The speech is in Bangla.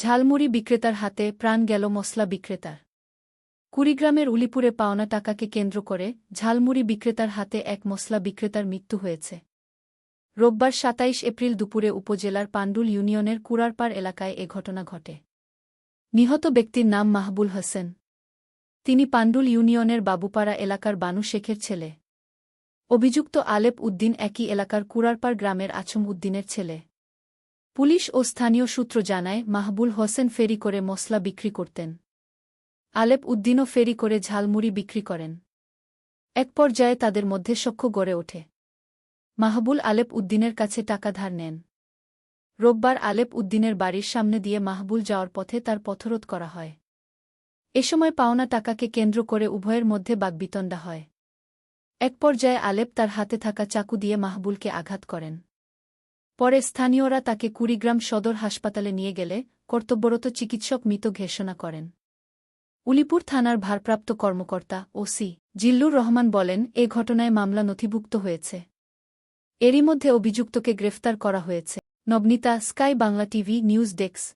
ঝালমুড়ি বিক্রেতার হাতে প্রাণ গেল মশলা বিক্রেতার। কুড়িগ্রামের উলিপুরে পাওনা টাকাকে কেন্দ্র করে ঝালমুড়ি বিক্রেতার হাতে এক মশলা বিক্রেতার মৃত্যু হয়েছে। রোববার সাতাইশ এপ্রিল দুপুরে উপজেলার পাণ্ডুল ইউনিয়নের কুড়ারপাড় এলাকায় এ ঘটনা ঘটে। নিহত ব্যক্তির নাম মাহবুল হোসেন। তিনি পাণ্ডুল ইউনিয়নের বাবুপাড়া এলাকার বানু শেখের ছেলে। অভিযুক্ত আলেপ উদ্দিন একই এলাকার কুড়ারপাড় গ্রামের আছম উদ্দিনের ছেলে। পুলিশ ও স্থানীয় সূত্র জানায়, মাহবুল হোসেন ফেরি করে মশলা বিক্রি করতেন। আলেপ উদ্দিনও ফেরি করে ঝালমুড়ি বিক্রি করেন। এক পর্যায়ে তাদের মধ্যে সখ্য গড়ে ওঠে। মাহবুল আলেপ উদ্দিনের কাছে টাকা ধার নেন। রোববার আলেপ উদ্দিনের বাড়ির সামনে দিয়ে মাহবুল যাওয়ার পথে তার পথরোধ করা হয়। এ সময় পাওনা টাকাকে কেন্দ্র করে উভয়ের মধ্যে বাগবিতণ্ডা হয়। এক পর্যায়ে আলেপ তার হাতে থাকা চাকু দিয়ে মাহবুলকে আঘাত করেন। পরে স্থানীয়রা তাকে কুড়িগ্রাম সদর হাসপাতালে নিয়ে গেলে কর্তব্যরত চিকিৎসক মৃত ঘোষণা করেন। উলিপুর থানার ভারপ্রাপ্ত কর্মকর্তা ওসি জিল্লুর রহমান বলেন, এ ঘটনায় মামলা নথিভুক্ত হয়েছে। এরই মধ্যে অভিযুক্তকে গ্রেফতার করা হয়েছে। Nabanita, Sky Bangla TV, news desk.